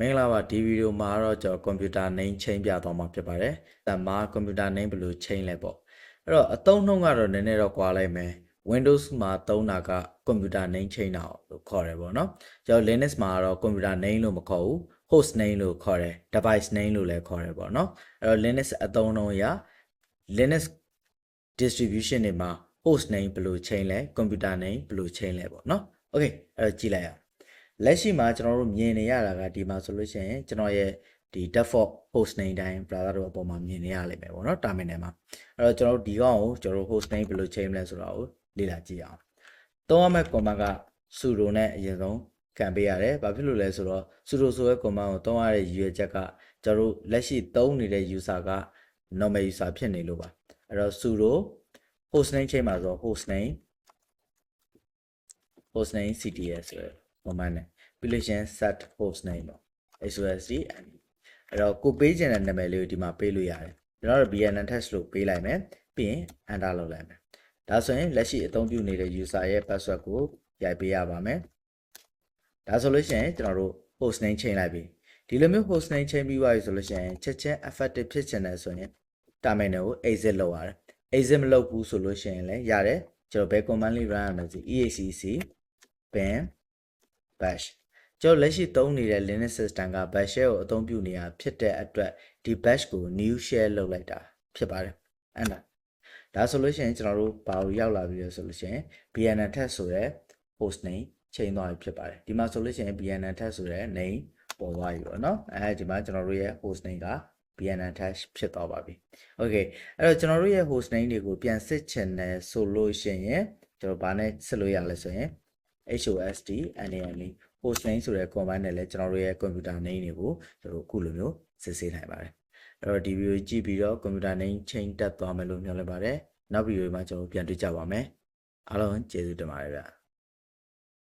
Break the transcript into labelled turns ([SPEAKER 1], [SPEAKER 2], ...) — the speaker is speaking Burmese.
[SPEAKER 1] မင်္ဂလာပါဒီဗီဒီယိုမှာတော့ကျွန်တော်ကွန်ပျူတာ name change ပြသွားမှာဖြစ်ပါတယ်။ဒါမှာကွန်ပျူတာ name ဘယ်လို change လဲပေါ့။အဲ့တော့အသုံးနှုန်းကတော့နည်းနည်းတော့ကွာလိုက်မယ်။ Windows မှာသုံးတာကကွန်ပျူတာ name change တာလို့ခေါ်တယ်ပေါ့နော်။ကျွန်တော် Linux မှာတော့ကွန်ပျူတာ name လို့မခေါ်ဘူး။ host name လို့ခေါ်တယ်။ device name လို့လည်းခေါ်တယ်ပေါ့နော်။အဲ့တော့ Linux အသုံးနှုန်းအရ Linux distribution တွေမှာ host name ဘယ်လို change လဲကွန်ပျူတာ name ဘယ်လို change လဲပေါ့နော်။ Okay အဲ့တော့ကြည့်လိုက်ရအောင်။ လက်ရှိမှာကျွန်တော်တို့မြင်နေရတာကဒီမှာဆိုလို့ရှိရင်ကျွန်တော်ရဲ့ဒီ default host name တိုင်း browser တို့အပေါ်မှာမြင်နေရလိမ့်မယ်ပေါ့နော် terminal မှာအဲ့တော့ကျွန်တော်တို့ဒီကောင်ကိုကျွန်တော်တို့ host name ဘယ်လို change မလဲဆိုတာကိုလေ့လာကြည့်အောင်သုံးရမယ့် command က sudo နဲ့အရင်ဆုံးခံပေးရတယ်ဘာဖြစ်လို့လဲဆိုတော့ sudo ဆိုတဲ့ command ကိုသုံးရတဲ့ရည်ရွယ်ချက်ကကျွန်တော်တို့လက်ရှိသုံးနေတဲ့ user က normal user ဖြစ်နေလို့ပါအဲ့တော့ sudo host name change မှာဆိုတော့ host name host name cts ဆိုတဲ့ command နဲ့ပြီးလို့ရှရင် set host name ပေါ့ SOSD အဲ့တော့ကိုပေးခြင်းတဲ့နာမည်လေးကိုဒီမှာပေးလို့ရတယ်ကျွန်တော်တို့ BNN test လို့ပေးလိုက်မယ်ပြီးရင် enter လုပ်လိုက်မယ်ဒါဆိုရင်လက်ရှိအသုံးပြုနေတဲ့ user ရဲ့ password ကိုရိုက်ပေးရပါမယ်ဒါဆိုလို့ရှိရင်ကျွန်တော်တို့ host name ချိန်လိုက်ပြီဒီလိုမျိုး host name ချိန်ပြီးသွားပြီဆိုလို့ရှိရင်ချက်ချင်း effective ဖြစ်ချင်တယ်ဆိုရင် terminal ကို exit လုပ်ရတယ် exit မလုပ်ဘူးဆိုလို့ရှိရင်လည်းရတယ်ကျွန်တော်ဘယ် command လေး run ရမလဲဆို exec bin bash ကျွန်တော်လက်ရှိသုံးနေတဲ့ Linux system က bash shell ကိုအသုံးပြုနေတာဖြစ်တဲ့အတွက်ဒီ bash ကို new shell လုပ်လိုက်တာဖြစ်ပါတယ်အဲ့ဒါဒါဆိုလို့ရှိရင်ကျွန်တော်တို့ဘာလို့ရောက်လာပြီလဲဆိုလို့ရှိရင် bnn test ဆိုတဲ့ host name ချိန်သွားပြီဖြစ်ပါတယ်ဒီမှာဆိုလို့ရှိရင် bnn test ဆိုတဲ့ name ပေါ်သွားပြီပေါ့နော်အဲဒီမှာကျွန်တော်တို့ရဲ့ host name က bnn test ဖြစ်သွားပါပြီ okay အဲ့တော့ကျွန်တော်တို့ရဲ့ host name တွေကိုပြန်စစ်ချင်တယ်ဆိုလို့ရှိရင်ကျွန်တော်ဘာနဲ့စစ်လို့ရလဲဆိုရင် HOST NAME host name ဆိုတဲ့ command နဲ့လည်းကျွန်တော်တို့ရဲ့ computer name တွေကိုကျွန်တော်တို့အခုလိုမျိုးစစ်ဆေးနိုင်ပါတယ်အဲ့တော့ဒီ video ကြည့်ပြီးတော့ computer name change တက်သွားမယ်လို့မျှော်လင့်ပါတယ်နောက် video မှာကျွန်တော်တို့ပြန်တွေ့ကြပါမယ်အားလုံးကျေးဇူးတင်ပါတယ်ဗျာ